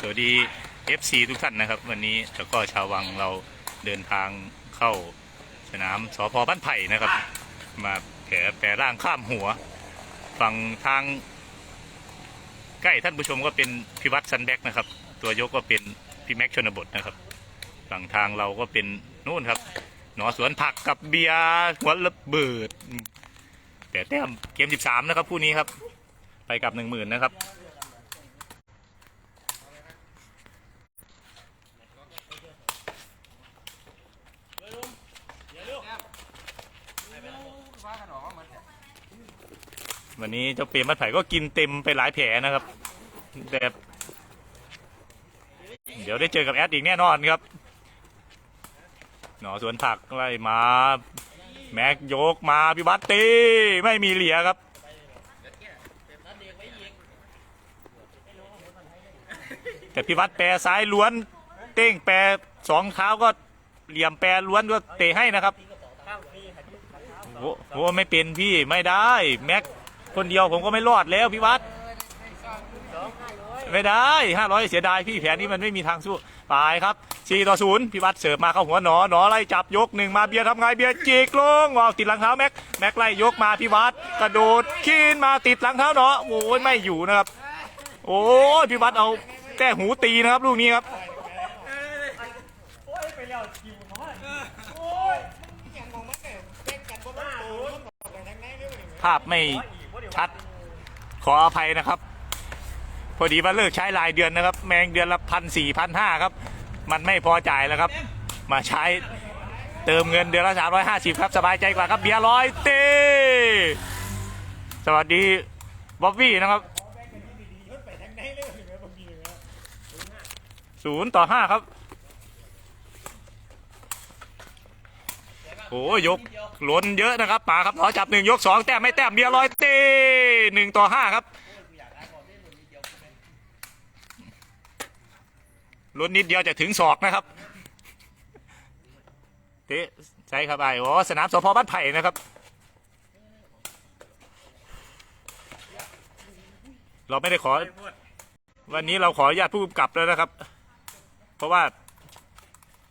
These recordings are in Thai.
สวัสดี FC ทุกท่านนะครับ วันนี้แล้วก็ชาววังเราเดินทางเข้าสนามสพบ้านไผ่นะครับ มาแผลแปรร่างข้ามหัว ฝั่งทาง ใกล้ท่านผู้ชมก็เป็นพิวัตรซันแบ็กนะครับ ตัวยกก็เป็นพี่แม็กชนบทนะครับ ฝั่งทางเราก็เป็นนู่นครับ หนอสวนผักกับเบียร์หัวระเบิด แต่แต้มเกม 13 นะครับคู่นี้ครับ ไปกับ 1 0,000 นะครับ วันนี้เจ้าเปรมมัดไผ่ก็กินเต็มไปหลายแผลนะครับแต่เดี๋ยวได้เจอกับแอดอีกแน่นอนครับหนอสวนผักไล่มาแม็กโยกมาพิวัตตีไม่มีเหลียครับแต่พิวัตรแปรซ้ายล้วน เต้งแปรสองเท้าก็เหลี่ยมแปรล้วนก็เตะให้นะครับโอ้โหไม่เป็นพี่ไม่ได้แม็ก คนเดียวผมก็ไม่รอดแล้วพิวัตไม่ได้ห้าร้อยเสียดายพี่แผนนี้มันไม่มีทางสู้ตายครับสี่ต่อศูนย์พิวัตเสิร์ฟมาเข้าหัวหนอหนอไล่จับยกหนึ่งมาเบียร์ทำไงเบียร์จีกลงว้าวติดหลังเท้าแม็กแม็กไล่ยกมาพิวัตกระโดดขีนมาติดหลังเท้าหนอโอ้ยไม่อยู่นะครับ โอ้ยพิวัตเอาแก้หูตีนะครับลูกนี้ครับภาพไม่ ชัด ขออภัยนะครับ พอดีว่าเลิกใช้รายเดือนนะครับ แมงเดือนละพันสี่พันห้าครับ มันไม่พอจ่ายแล้วครับ มาใช้เติมเงินเดือนละสามร้อยห้าสิบครับ สบายใจกว่าครับเบียร์ร้อยเต้สวัสดีบ๊อบบี้นะครับศูนย์ต่อห้าครับ อ้ยกล้นเยอะนะครับป่าครับขอจับหนึ่งยกสองแต้มไม่แต้มเบียร์ร้อยเต้หนึ่งต่อห้าครับล้นนิดเดียวจะถึงศอกนะครับเตะใช่ครับไอ้โอ้สนามสพบ้านไผ่นะครับเราไม่ได้ขอ วันนี้เราขออนุญาตผู้กำกับแล้วนะครับ เพราะว่า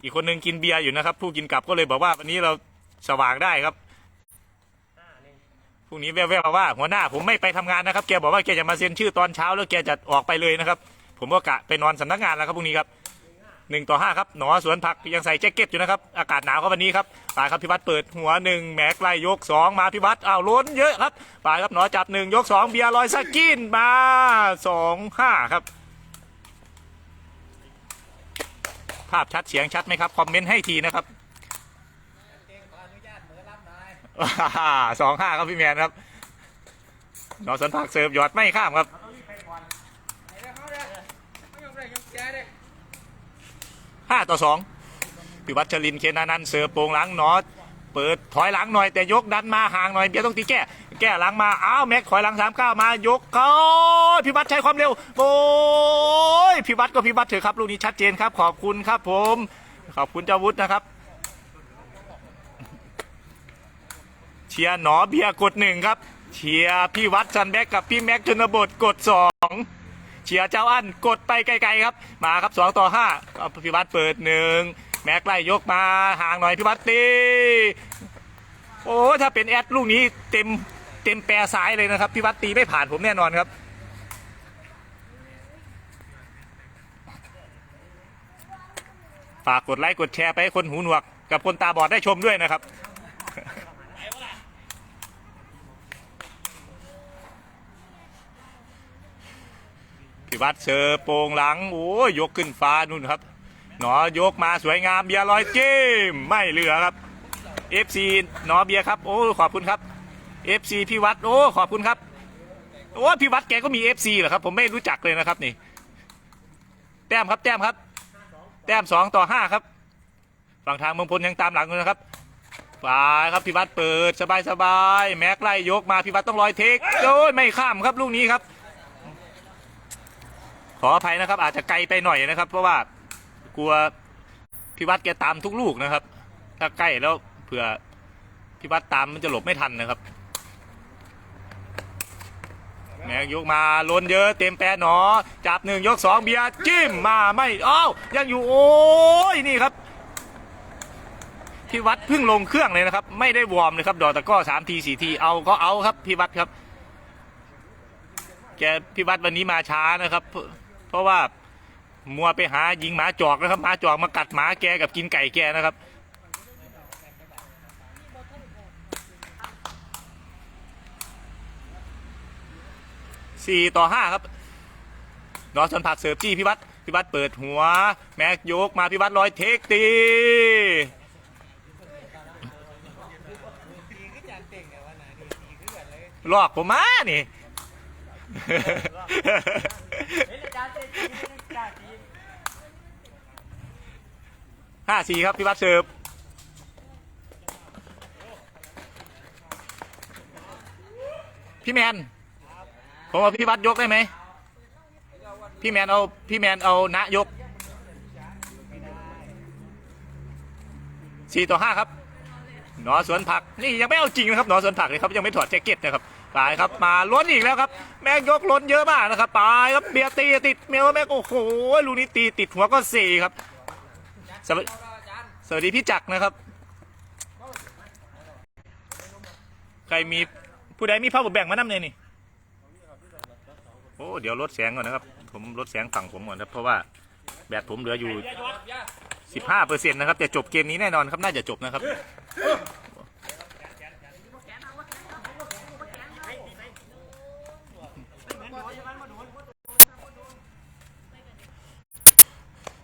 อีกคนหนึ่งกินเบียร์อยู่นะครับ ผู้กินกลับก็เลยบอกว่าวันนี้เรา สว่างได้ครับพรุ่งนี้แว่วๆมาว่าหัวหน้าผมไม่ไปทำงานนะครับแกบอกว่าแกจะมาเซ็นชื่อตอนเช้าแล้วแกจะออกไปเลยนะครับ ผมก็กะไปนอนสำนักงานแล้วครับพรุ่งนี้ครับหนึ่งต่อห้าครับหนอสวนผักยังใส่แจ็คเก็ตอยู่นะครับ อากาศหนาวก็วันนี้ครับปลายครับพิวัตรเปิดหัวหนึ่งแม็กไล่ยกสองมาพิวัตรอ้าวล้นเยอะครับปลายครับหนอจับหนึ่งยกสองเบียร์ลอยสกินมาสองห้าครับ ภาพชัดเสียงชัดไหมครับ คอมเมนต์ให้ทีนะครับ สองห้าครับพี่แมนครับนอสันผักเสิร์ฟหยอดไม่ข้ามครับห้าต่อสองปิวัชริน เคนนานันเสิร์ฟโป่งหลังนอตเปิดถอยหลังหน่อยแต่ยกดันมาห่างหน่อยเบียต้องตีแก้ แก้หลังมา อ้าวแม็กถอยหลังสามเก้ามายกเขาพิวัตรใช้ความเร็ว โอ้ยพิวัตรก็พิวัตรเถอะครับลูกนี้ชัดเจนครับ ขอบคุณครับผม ขอบคุณเจ้าวุฒินะครับ เชียร์หนอเบียกดหนึ่งครับ เชียร์พี่วัดซันแบ็กกับพี่แม็กชนบทกดสองเชียร์เจ้าอั้นกดไปไกลๆครับ มาครับสองต่อห้าพี่วัดเปิดหนึ่งแม็กไล่ยกมาห่างหน่อยพี่วัดตีโอ้ถ้าเป็นแอดลูกนี้เต็มเต็มแปรซ้ายเลยนะครับพี่วัดตีไม่ผ่านผมแน่นอนครับฝากกดไลค์กดแชร์ไปให้คนหูหนวก กับคนตาบอดได้ชมด้วยนะครับ พิวัตรเชอร์โปงหลัง โอ้ยยกขึ้นฟ้านู่นครับ หนอยกมาสวยงามเบียร์ลอยเกมไม่เหลือครับ FC หนอเบียร์ครับ โอ้ขอบคุณครับ FC พี่วัดโอ้ขอบคุณครับ โอ้พี่วัดแกก็มี FC เหรอครับ ผมไม่รู้จักเลยนะครับนี่แต้มครับแต้มครับ แต้มสองต่อห้าครับ ฝั่งทางเมืองพลยังตามหลังอยู่นะครับไปครับพิวัตรเปิดสบายสบายแม็กไล่ยกมาพิวัตรต้องลอยเทคโอ้ยไม่ข้ามครับลูกนี้ครับ ขออภัยนะครับ อาจจะไกลไปหน่อยนะครับ เพราะว่ากลัวพิวัตรแกตามทุกลูกนะครับ ถ้าใกล้แล้วเผื่อพิวัตรตามมันจะหลบไม่ทันนะครับแม็กยกมาล้นเยอะเต็มแปรหนอ จับหนึ่งยกสองเบียร์จิ้มมาไม่อ้าวยังอยู่โอ้ยนี่ครับพี่วัดเพิ่งลงเครื่องเลยนะครับ ไม่ได้วอร์มเลยครับ ดอตะก้อสามทีสี่ทีเอาก็เอาครับพี่วัดครับ แกพี่วัดวันนี้มาช้านะครับ เพราะว่ามัวไปหายิงหมาจอกนะครับหมาจอกมากัดหมาแกกับกินไก่แกนะครับ สี่ต่อห้าครับนอสชนผักเสิร์ฟจี้พี่วัดพี่วัดเปิดหัว แม็กยกมาพี่วัดลอยเทคตีลอกผมมานี่ ห้าสี่ครับพี่วัดเสิร์ฟพี่แมน ผมเอาพี่วัดยกได้ไหม พี่แมนเอาพี่แมนเอานะยกสี่ต่อห้าครับ หนอสวนผัก นี่ยังไม่เอาจริงนะครับ หนอสวนผักเลยครับ ยังไม่ถอดแจ็คเก็ตนะครับ ตายครับมาล้นอีกแล้วครับ แม่งยกล้นเยอะมากนะครับตายครับเบียตีติดเมลแม่งโอ้โหลูกนี้ตีติดหัวก็สี่ครับสวัสสวัสดีพี่จักรนะครับ ใครมีผู้ใดมีผ้าบุแบ่งมานำเนี่ยนี่โอ้เดี๋ยวลดแสงก่อนนะครับ ผมลดแสงฝั่งผมก่อนครับเพราะว่าแบตผมเหลืออยู่ 15เปอร์เซ็นต์นะครับจะจบเกมนี้แน่นอนครับน่าจะจบนะครับ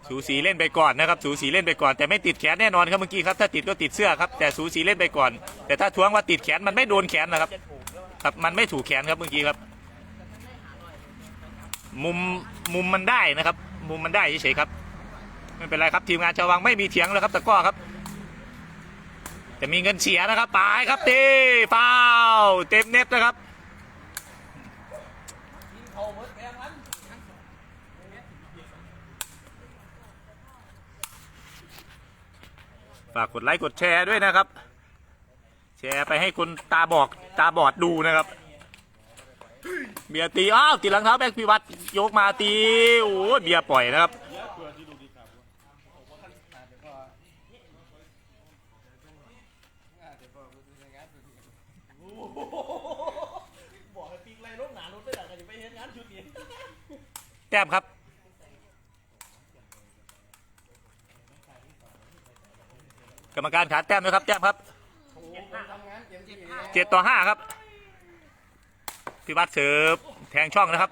สูสีเล่นไปก่อนนะครับ สูสีเล่นไปก่อน แต่ไม่ติดแขนแน่นอนครับเมื่อกี้ครับถ้าติดก็ติดเสื้อครับแต่สูสีเล่นไปก่อน แต่ถ้าทวงว่าติดแขนมันไม่โดนแขนนะครับครับมันไม่ถูกแขนครับเมื่อกี้ครับ มุมมุมมันได้นะครับ มุมมันได้เฉยๆครับไม่เป็นไรครับทีมงานชาววังไม่มีเถียงแล้วครับตะก้อครับจะมีเงินเสียนะครับปายครับตีฟาวเต็มเน็ตนะครับ ฝากกดไลค์กดแชร์ด้วยนะครับ แชร์ไปให้คนตาบอกตาบอดดูนะครับ เบียร์ตีอ้าวตีหลังเท้าแบ็คพิวัตรยกมาตีโอ้ยเบียร์ปล่อยนะครับบอกให้ปีกไล่รถหนารถได้หลังกันจะไปเห็นงานชุดนี้แต้มครับ รรมการขาแต้มนะครับ แต้มครับเจ็ดต่อห้าครับพิวัตรเสิร์ฟแทงช่องนะครับ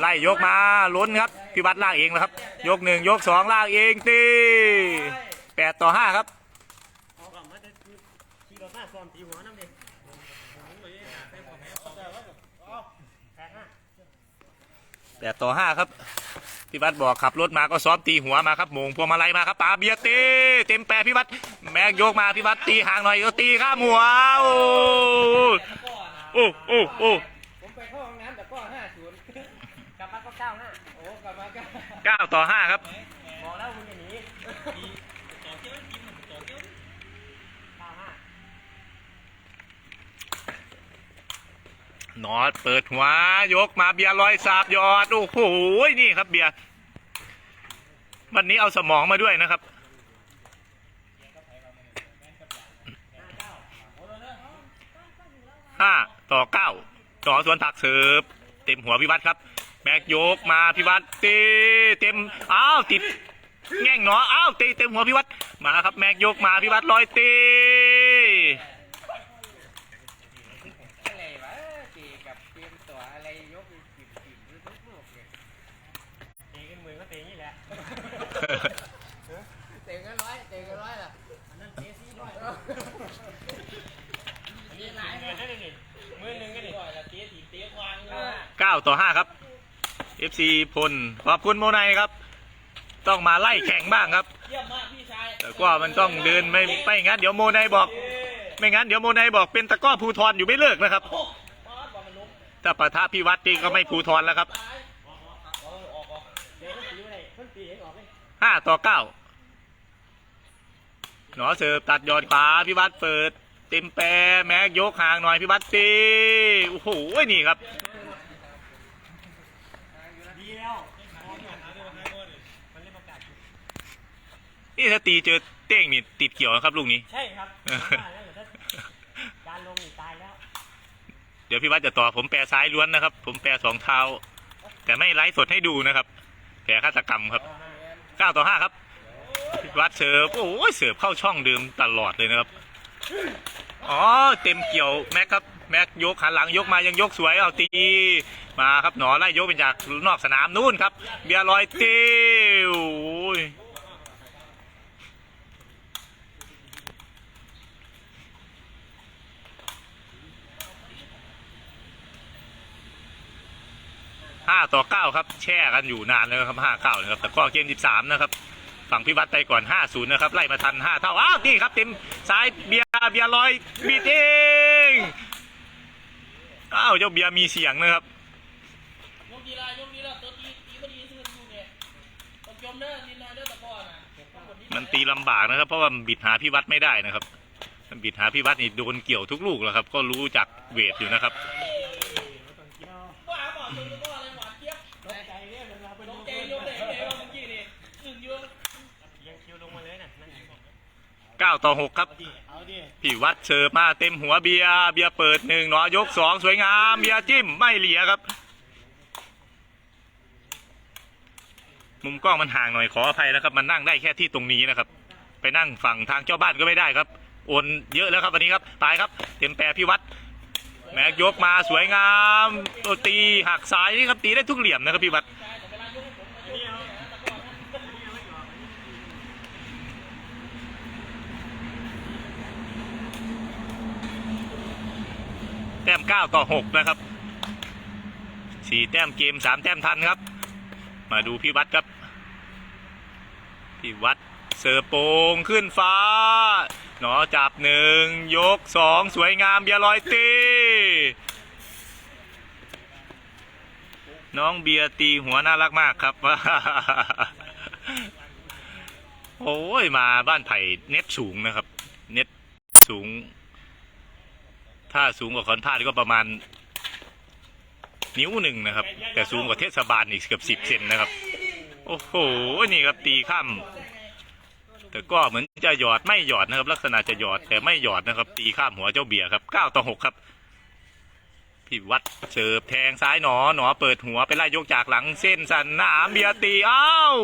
ไล่ยกมาล้นครับพิวัตรลากเองนะครับ ยกหนึ่งยกสองลากเองตีแปดต่อห้าครับเอากลับมาจะขี่รถหน้าฟอร์มตีหัวน้ำเด็กแปดต่อห้าครับ พี่วัดบอกขับรถมาก็ซ้อมตีหัวมาครับมงพวงมาลัยมาครับปาเบียตีเต็มแปรพี่วัดแม็กโยกมาพี่วัดตีห่างหน่อยก็ตีข้ามหัวโอ้โอ้โอ้โอ้ผมไปเข้าห้องน้ำแต่ก็ห้าศูนย์กลับมาก็เก้าห้าโอ้กลับมาก็เก้าต่อห้าครับบอกแล้วคุณจะหนีต่อเกี้ยวกินต่อเกี้ยวเก้าห้าหนอดเปิดหัวยกมาเบียร์ลอยสาบยอด โอ้โห นี่ครับเบียร์ วันนี้เอาสมองมาด้วยนะครับ ห้าต่อเก้าต่อสวนผักเสิร์ฟเต็มหัวพิวัตรครับ แบกโยกมาพิวัตรตีเต็ม อ้าวติดแง่งหนอ อ้าวตีเต็มหัวพิวัตรมาครับ แม็กยกมาพิวัตรลอยตี อะไรวะตีกับเกมตัวอะไรยกจิบจิบหรือทุกลูกเนี่ยตีกันมือก็ตีนี่แหละ เตะกันร้อยเตะกันร้อยล่ะอันนั้นเตะสี่ร้อยนี่หลายมือได้เลยมือหนึ่งก็นี่ร้เตะถีบเตะควางเก้าต่อห้าครับ FC พลขอบคุณโมไนครับ ต้องมาไล่แข่งบ้างครับเยี่ยมมากพี่ชายแต่ก็มันต้องเดินไม่ไม่งั้นเดี๋ยวโมไนบอก ไม่งั้นเดี๋ยวโมไนบอกเป็นตะก้อภูทรอยู่ไม่เลิกนะครับถ้าปะทะพี่วัดนี่ก็ไม่ภูทรแล้วครับ ห้าต่อเก้าหนอเสิร์ฟตัดยอดขวาพี่วัดเปิด เต็มแปรแม็กยกห่างหน่อยพี่วัดตีโอ้โหนี่ครับแล้วมันเล่นประกาศนี่ถ้าตีเจอเต้งนี่ติดเกี่ยวนะครับลูกนี้ ใช่ครับการลงนี่ตายแล้ว เดี๋ยวพี่วัดจะต่อผมแปรซ้ายล้วนนะครับ ผมแปรสองเท้า แต่ไม่ไลฟ์สดให้ดูนะครับ แผลฆาตกรรมครับเก้าต่อห้าครับวัดเสิร์ฟโอ้ยเสิร์ฟเข้าช่องเดิมตลอดเลยนะครับอ๋อเต็มเกี่ยวแม็กครับแม็กยกหันหลังยกมายังยกสวยเอาตีมาครับหนอไล่ยกเป็นจากนอกสนามนู่นครับเบียร์ลอยติว ห้าต่อเก้าครับ แช่กันอยู่นานแล้วครับห้าเก้านะครับ แต่ก็เกมสิบสามนะครับ ฝั่งพิวัตรไปก่อน5-0นะครับ ไล่มาทัน5เท่า อ้าว นี่ครับ เต็มซ้ายเบียร์เบียร์ลอยบีดเองอ้าวเจ้าเบียร์มีเสียงนะครับยกดีละยกดีละตัวตีตีก็ดีซื้ออยู่เนี่ยตกจมเด้อนิดหน่อยเด้อตะกอนอะมันตีลำบากนะครับ เพราะว่ามันบิดหาพิวัตรไม่ได้นะครับมันบิดหาพิวัตรนี่โดนเกี่ยวทุกลูกแล้วครับ ก็รู้จักเวทอยู่นะครับ บ้าบอกตัวตะกอนเลยหวานเจี๊ยบ ตกใจเนี่ยเราไป ต ดู กใจยกเลยเดี๋ยวเมื่อกี้นี่อึ่งอยู่ ยังคิวลงมาเลยน่ะนั่น 9 ต่อ 6 ครับ พี่วัดเสิร์ฟมาเต็มหัวเบียเบียเปิดหนึ่งหนอยกสองสวยงาม เบียจิ้มไม่เหลียครับ มุมกล้องมันห่างหน่อยขออภัยนะครับ มันนั่งได้แค่ที่ตรงนี้นะครับ ไปนั่งฝั่งทางเจ้าบ้านก็ไม่ได้ครับ โอนเยอะแล้วครับวันนี้ครับตายครับ เต็มแปรพี่วัดแม็กยกมาสวยงามตีหักซ้ายนี่ครับตีได้ทุกเหลี่ยมนะครับพี่วัด แต้ม9ต่อ6นะครับ4แต้มเกม3แต้มทันครับ มาดูพี่วัดครับ พี่วัดเสิร์ฟโปงขึ้นฟ้า หนอจับหนึ่งยกสองสวยงามเบียร์ลอยตี น้องเบียร์ตีหัวน่ารักมากครับ โอ้ยมาบ้านไผ่เน็ตสูงนะครับ เน็ตสูง ถ้าสูงกว่าคอนพาดก็ประมาณ นิ้วหนึ่งนะครับ แต่สูงกว่าเทศบาลอีกเกือบสิบเซนนะครับ โอ้โห นี่ครับตีข้ามแต่ก็เหมือนจะหยอดไม่หยอดนะครับ ลักษณะจะหยอดแต่ไม่หยอดนะครับ ตีข้ามหัวเจ้าเบียร์ครับเก้าต่อหกครับพี่วัดเสิร์ฟแทงซ้ายหนอหนอเปิดหัวไปไล่ยกจากหลังเส้นสันหนามเบียร์ตีอ้าว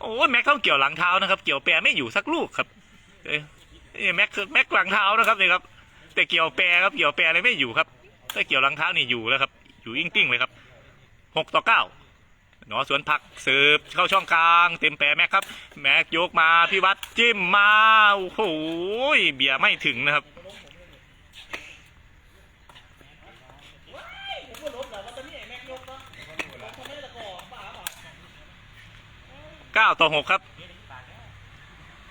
โอ้แม็กเข้าเกี่ยวหลังเท้านะครับ เกี่ยวแปรไม่อยู่สักลูกครับเอ้แม็กแม็กหลังเท้านะครับเนี่ยครับ แต่เกี่ยวแปรครับเกี่ยวแปรอะไรไม่อยู่ครับถ้าเกี่ยวหลังเท้านี่อยู่แล้วครับ อยู่ยิ่งติ้งเลยครับหกต่อเก้าหนอสวนผักเสิร์ฟเข้าช่องกลาง เต็มแปรแม็กครับ แม็กยกมาพี่วัดจิ้มมาโอ้โหเบียร์ไม่ถึงนะครับเก้าเปล่าเก้าต่อหกครับ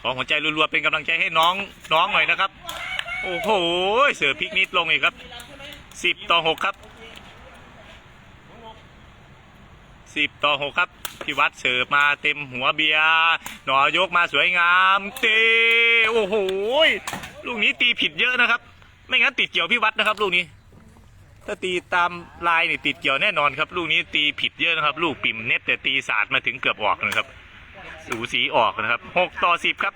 ขอหัวใจรัวๆเป็นกำลังใจให้น้องน้องหน่อยนะครับ โอ้โห เสือพลิกนิดลงอีกครับสิบต่อหกครับสิบต่อหกครับพี่วัดเสิร์ฟมาเต็มหัวเบียร์หนอยกมาสวยงามตีโอ้โหลูกนี้ตีผิดเยอะนะครับ ไม่งั้นติดเกี่ยวพี่วัดนะครับ ลูกนี้ ถ้าตีตามลายนี่ติดเกี่ยวแน่นอนครับ ลูกนี้ตีผิดเยอะนะครับ ลูกปิ่มเน็ตแต่ตีศาสตร์มาถึงเกือบออกนะครับ สูสีออกนะครับหกต่อสิบครับ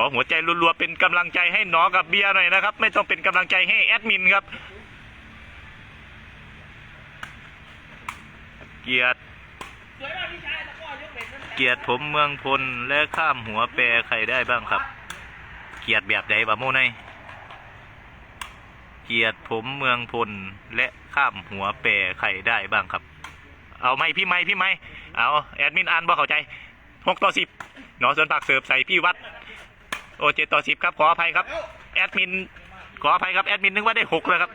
อหัวใจรัวๆเป็นกำลังใจให้หนอกับเบียร์หน่อยนะครับ ไม่ต้องเป็นกำลังใจให้แอดมินครับ เกียรติเกียรติผมเมืองพลและข้ามหัวแปรใครได้บ้างครับ เกียรติแบบใดบะโมไนเกียรติผมเมืองพลและข้ามหัวแปรใครได้บ้างครับ เอาไหมพี่ไหมพี่ไหมเอาแอดมินอ่านบ่เข้าใจหกต่อสิบหนอสวนผักเสิร์ฟใส่พี่วัด โอเจ็ดต่อสิบครับขออภัยครับ แอดมิน ขออภัยครับแอดมินนึกว่าได้หกเลยครับ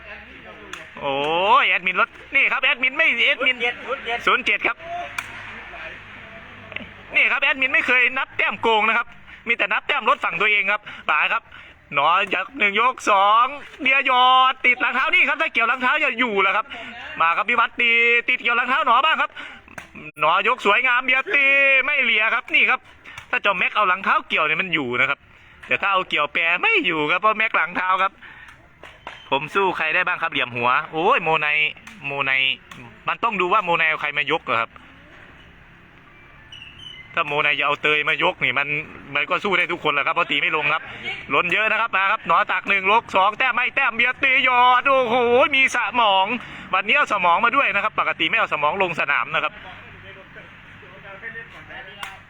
โอ้ยแอดมินลดนี่ครับแอดมินไม่แอดมินศูนย์เจ็ดครับ นี่ครับแอดมินไม่เคยนับแต้มโกงนะครับ มีแต่นับแต้มลดฝั่งตัวเองครับป่าครับหนอจากหนึ่งยกสองเบียยอดติดหลังเท้านี่ครับถ้าเกี่ยวหลังเท้าจะอยู่แล้วครับ มาครับพี่วัดตีติดเกี่ยวหลังเท้าหนอบ้างครับ หนอยกสวยงามเบียตีไม่เหลียครับนี่ครับ ถ้าจอแม็กเอาหลังเท้าเกี่ยวเนี่ยมันอยู่นะครับ แต่ถ้าเอาเกี่ยวแปรไม่อยู่ครับเพราะแม็กหลังเท้าครับ ผมสู้ใครได้บ้างครับเหลี่ยมหัว โอ้ยโมไนโมไนมันต้องดูว่าโมไนเอาใครมายกครับ ถ้าโมนจะเอาเตยมายกนี่มันมันก็สู้ได้ทุกคนแหละครับเพราะตีไม่ลงครับล้นเยอะนะครับมาครับหนอตักหนึ่งลกสองแต้มไม่แต้มเบียตียอดโอ้โหมีสมอง วันนี้เอาสมองมาด้วยนะครับ ปกติไม่เอาสมองลงสนามนะครับ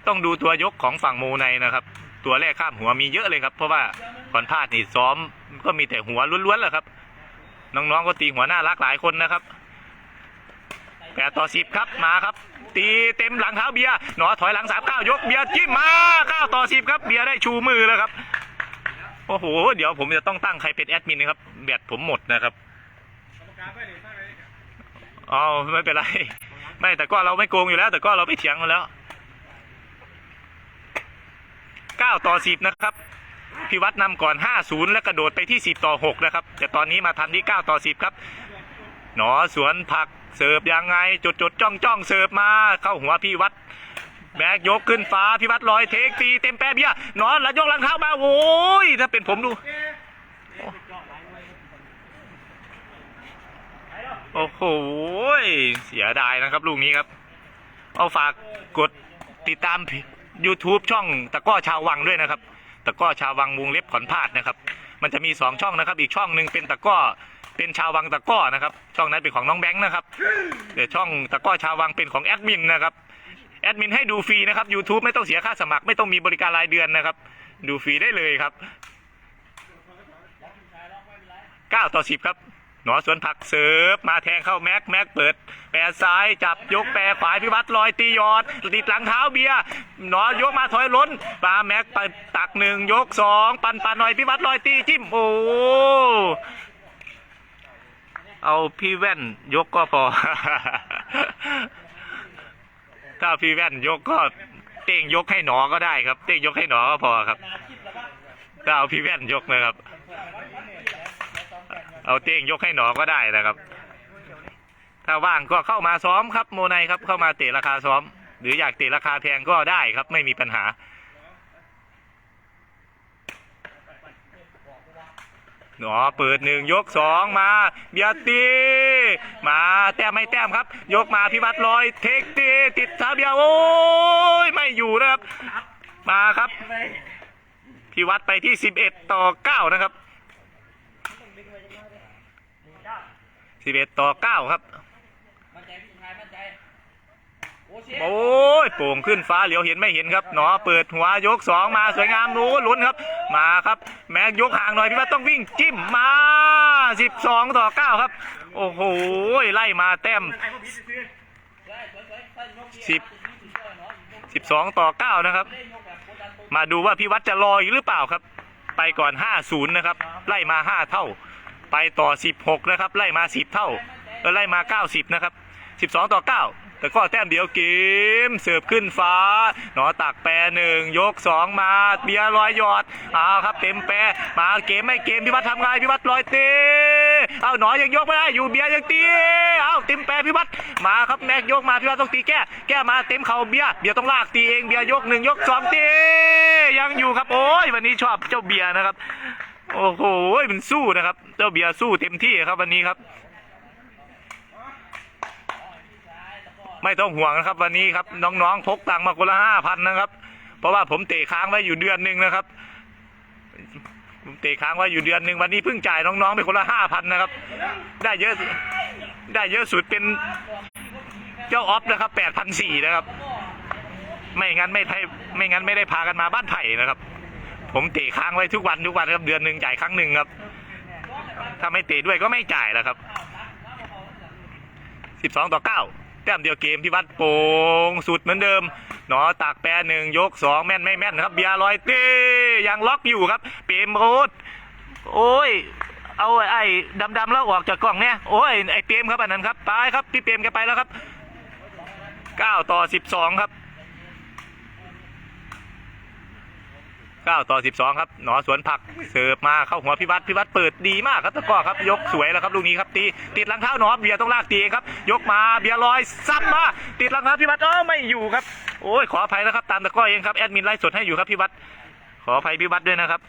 ต้องดูตัวยกของฝั่งโมไนนะครับ ตัวแรกข้ามหัวมีเยอะเลยครับ เพราะว่าก่อนพลาดนี่ซ้อมก็มีแต่หัวล้วนๆแหละครับ น้องๆก็ตีหัวหน้ารักหลายคนนะครับแปดต่อสิบครับมาครับ ตีเต็มหลังเท้าเบียร์หนอถอยหลังสามเก้ายกเบียร์จิ้มมาเก้าต่อสิบครับเบียร์ได้ชูมือแล้วครับโอ้โหเดี๋ยวผมจะต้องตั้งใครเป็นแอดมินนะครับแบตผมหมดนะครับอ๋อไม่เป็นไร ไม่แต่ก็เราไม่โกงอยู่แล้ว แต่ก็เราไม่เถียงกันแล้ว 9 ต่อ 10 นะครับพิวัตรนำก่อน 5-0 และกระโดดไปที่ 10 ต่อ 6 นะครับ แต่ตอนนี้มาทันที่ 9 ต่อ 10 ครับ หนอสวนผักเสิร์ฟยังไงจดจดจ้องจ้องเสิร์ฟมาเข้าหัวพี่วัดแบกยกขึ้นฟ้าพี่วัดลอยเทคตีเต็มแปรเบียหนอนล้วยกหลังเท้ามาโอ้ยถ้าเป็นผมดู โอ้โหเสียดายนะครับลูกนี้ครับ เอาฝากกดติดตาม YouTube ช่องตะก้อชาววังด้วยนะครับ ตะก้อชาววังวงเล็บขอนพาดนะครับ มันจะมีสองช่องนะครับ อีกช่องหนึ่งเป็นตะก้อเป็นชาววังตะก้อนะครับ ช่องนั้นเป็นของน้องแบงค์นะครับเดี๋ยวช่องตะก้อชาววังเป็นของแอดมินนะครับแอดมินให้ดูฟรีนะครับ YouTube ไม่ต้องเสียค่าสมัครไม่ต้องมีบริการรายเดือนนะครับ ดูฟรีได้เลยครับ 9 ต่อ 10 ครับ หนอสวนผักเสิร์ฟมาแทงเข้าแม็กแม็กเปิด แปรซ้ายจับยกแปรขวาพิวัตรลอยตียอดติดหลังเท้าเบียร์หนอยกมาถอยล้นปาแม็กไปตักหนึ่งยกสองปันปันหน่อยพิวัตรลอยตีจิ้มโอ้เอาพี่แว่นยกก็พอ ถ้าพี่แว่นยกก็เต้งยกให้หนอก็ได้ครับ เต้งยกให้หนอก็พอครับถ้าเอาพี่แว่นยกนะครับ เอาเต้งยกให้หนอก็ได้นะครับ ถ้าว่างก็เข้ามาซ้อมครับ โมไนครับเข้ามาเตะราคาซ้อม หรืออยากเตะราคาแพงก็ได้ครับ ไม่มีปัญหาหนอเปิดหนึ่งยกสองมาเบียตีมาแต้มไม่แต้มครับ ยกมาพิวัตรลอยเทคตีติดทาเบียโอ้ยไม่อยู่นะครับ มาครับพิวัตรไปที่สิบเอ็ดต่อเก้านะครับ สิบเอ็ดต่อเก้าครับมั่นใจพี่ชายมั่นใจโอ้เชฟโอ้ยโป่งขึ้นฟ้าเหลียวเห็นไม่เห็นครับ หนอเปิดหัวยกสองมาสวยงามรู้ลุ้นครับ มาครับ แม็กยกห่างหน่อยพี่ว่าต้องวิ่งจิ้มมาสิบสองต่อเก้าครับ โอ้โหไล่มาแต้มได้สวยสวยใส่ยกเกียร์สิบถึงยี่สิบเก้าเนาะยกสิบสองต่อเก้านะครับได้ยกแบบกดดันตัวมาดูว่าพี่วัดจะรออีกหรือเปล่าครับ ไปก่อน5-0นะครับ ไล่มา5เท่า ไปต่อ 16 นะครับ ไล่มา 10 เท่าไล่มา 90 นะครับ 12 ต่อ 9 แต่ก็แต้มเดียวเกมเสิร์ฟขึ้นฟ้า หนอตักแปรหนึ่งยก 2 มาเบียร์ลอยหยอดเอาครับเต็มแปรมาเกมไม่เกมพี่วัดทำไงพี่วัดลอยเตะเอาหนอยังยกไม่ได้อยู่เบียร์ยังตีเอาเต็มแปรพี่วัดมาครับแม็กยกมาพี่วัดต้องตีแก้แก้มาเต็มเข่าเบียร์เบียร์ต้องลากตีเองเบียร์ยกหนึ่งยกสองตียังอยู่ครับโอ้ยวันนี้ชอบเจ้าเบียร์นะครับ โอ้โหมันสู้นะครับ เจ้าเบียร์สู้เต็มที่ครับวันนี้ครับ ไม่ต้องห่วงนะครับ วันนี้ครับ น้องๆพกตังค์มาคนละห้าพันนะครับ เพราะว่าผมเตะค้างไว้อยู่เดือนหนึ่งนะครับผมเตะค้างไว้อยู่เดือนหนึ่งวันนี้เพิ่งจ่ายน้องๆไปคนละห้าพันนะครับ ได้เยอะได้เยอะสุดเป็นเจ้าออฟนะครับแปดพันสี่นะครับ ไม่งั้นไม่ไทยไม่งั้นไม่ได้พากันมาบ้านไผ่นะครับ ผมเตะค้างไว้ทุกวันทุกวันครับเดือนหนึ่งจ่ายครั้งหนึ่งครับ ถ้าไม่เตะด้วยก็ไม่จ่ายแล้วครับสิบสองต่อเก้าแต้มเดียวเกมที่วัดโป่งสุดเหมือนเดิมหนอตากแปรหนึ่งยกสองแม่นไม่แม่นครับเบียร์ลอยเต้ยังล็อกอยู่ครับ เปมโรดโอ้ย เอาไอ้ดำๆแล้วออกจากกล่องเนี่ยโอ้ยไอ้เปมครับอันนั้นครับไปครับพี่เปมแกไปแล้วครับเก้าต่อสิบสองครับ เก้าต่อสิบสองครับ หนอสวนผักเสิร์ฟมาเข้าหัวพิวัตรพิวัตรเปิดดีมากครับตะกร้อครับ ยกสวยแล้วครับลูกนี้ครับตีติดหลังเท้าหนอเบียร์ต้องลากตีเองครับ ยกมาเบียร์ลอยซ้ำมาติดหลังเท้าพิวัตรเออไม่อยู่ครับโอ้ยขออภัยนะครับตามตะกร้อเองครับแอดมินไลฟ์สดให้อยู่ครับพิวัตรขออภัยพิวัตรด้วยนะครับ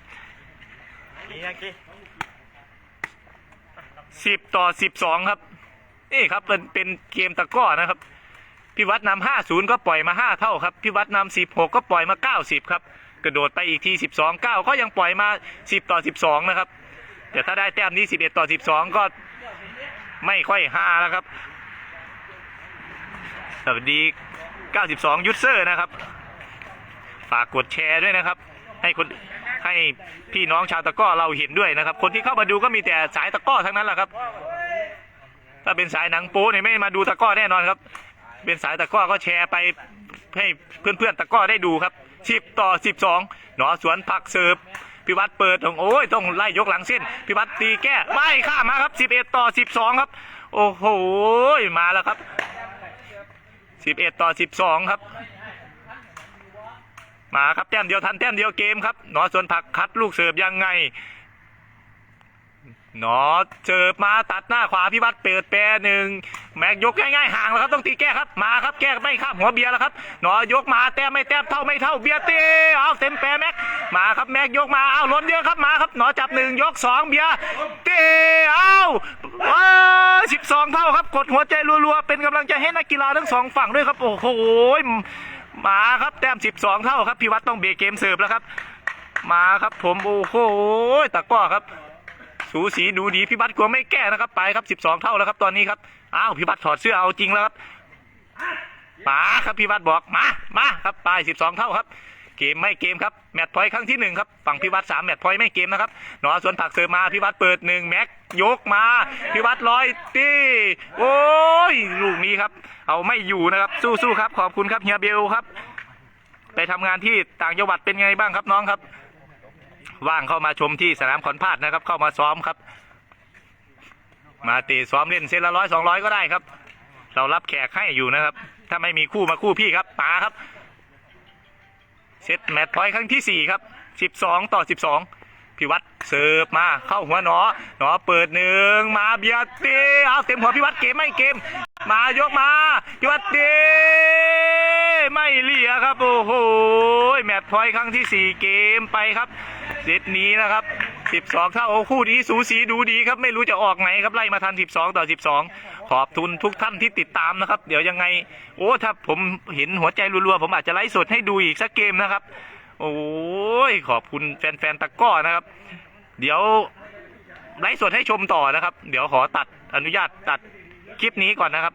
สิบต่อสิบสองครับ นี่ครับเป็นเป็นเกมตะกร้อนะครับพี่วัดนำห้าศูนย์ก็ปล่อยมาห้าเท่าครับพี่วัดนำสิบหกก็ปล่อยมาเก้าสิบครับ กระโดดไปอีกทีสิบสองเก้าก็ยังปล่อยมาสิบต่อสิบสองนะครับ แต่ถ้าได้แต้มนี้สิบเอ็ดต่อสิบสองก็ไม่ค่อยฮาแล้วครับสวัสดี 92 ยูเซอร์นะครับ ฝากกดแชร์ด้วยนะครับ ให้คนให้พี่น้องชาวตะก้อเราเห็นด้วยนะครับ คนที่เข้ามาดูก็มีแต่สายตะก้อทั้งนั้นแหละครับ ถ้าเป็นสายหนังโป๊เนี่ยไม่มาดูตะก้อแน่นอนครับ เป็นสายตะก้อก็แชร์ไปให้เพื่อนๆตะก้อได้ดูครับ สิบต่อสิบสองหนอสวนผักเสิร์ฟพิวัตรเปิดตรงโอ้ยต้องไล่ยกหลังเส้นพิวัตรตีแก้ไม่ข้ามาครับสิบเอ็ดต่อสิบสองครับ โอ้โหมาแล้วครับสิบเอ็ดต่อสิบสองครับ มาครับแต้มเดียวทันแต้มเดียวเกมครับหนอสวนผักคัดลูกเสิร์ฟยังไง นอเจิบมาตัดหน้าขวาพิวัตรเปิดแปรหนึ่งแม็กยกง่ายๆห่างแล้วครับต้องตีแก้ครับมาครับแก้ไม่ข้ามหัวเบียร์แล้วครับนอยกมาแต้มไม่แต้มเท่าไม่เท่าเบียร์ตีเอาเต็มแปรแม็กมาครับแม็กยกมาเอาล้นเยอะครับมาครับนอจับหนึ่งยกสองเบียร์ตีเอาสิบสองเท่าครับกดหัวใจรัวๆเป็นกำลังใจให้นักกีฬาทั้งสองฝั่งด้วยครับโอ้โหมาครับแต้มสิบสองเท่าครับพิวัตรต้องเบรกเกมเสิร์ฟแล้วครับ มาครับผมโอ้โหตะก้อครับ สูสีดูดีพี่บัตรกลัวไม่แก้นะครับไปครับ 12 เท่าแล้วครับตอนนี้ครับอ้าวพี่บัตรถอดเสื้อเอาจริงแล้วครับมาครับพี่บัตรบอกมามาครับไป 12 เท่าครับ เกมไม่เกมครับแมตช์พอยต์ครั้งที่หนึ่งครับฝั่งพี่วัดสามแมตช์พอยต์ไม่เกมนะครับหนอสวนผักเสริมมาพี่วัดเปิดหนึ่งแม็กยกมาพี่วัดร้อยตี้โอ้ยลูกนี้ครับ เอาไม่อยู่นะครับสู้ๆครับ ขอบคุณครับเฮียเบลครับ ไปทำงานที่ต่างจังหวัดเป็นไงบ้างครับน้องครับ ว่างเข้ามาชมที่สนามขอนพาดนะครับ เข้ามาซ้อมครับ มาตีซ้อมเล่นเซนละร้อยสองร้อยก็ได้ครับ เรารับแขกให้อยู่นะครับ ถ้าไม่มีคู่มาคู่พี่ครับมาครับเซตแมตช์พอยต์ครั้งที่สี่ครับสิบสองต่อสิบสองพี่วัดเสิร์ฟมาเข้าหัวหนอหนอเปิดหนึ่งมาเบียร์ตีเอาเต็มหัวพี่วัดเกมไม่เกม มายกมาพี่วัดตี ไม่เหลียครับโอ้โหแมตช์พอยครั้งที่สี่เกมไปครับเซตนี้นะครับสิบสองเท่าโอ้คู่นี้สูสีดูดีครับไม่รู้จะออกไหนครับไล่มาทันสิบสองต่อสิบสองขอบทุนทุกท่านที่ติดตามนะครับ เดี๋ยวยังไง โอ้ถ้าผมเห็นหัวใจรัวๆผมอาจจะไลฟ์สดให้ดูอีกสักเกมนะครับ โอ้ยขอบคุณแฟนๆตะก้อนะครับ เดี๋ยวไลฟ์สดให้ชมต่อนะครับ เดี๋ยวขอตัดอนุญาตตัดคลิปนี้ก่อนนะครับ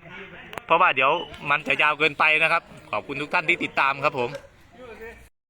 เพราะว่าเดี๋ยวมันจะยาวเกินไปนะครับ ขอบคุณทุกท่านที่ติดตามครับผม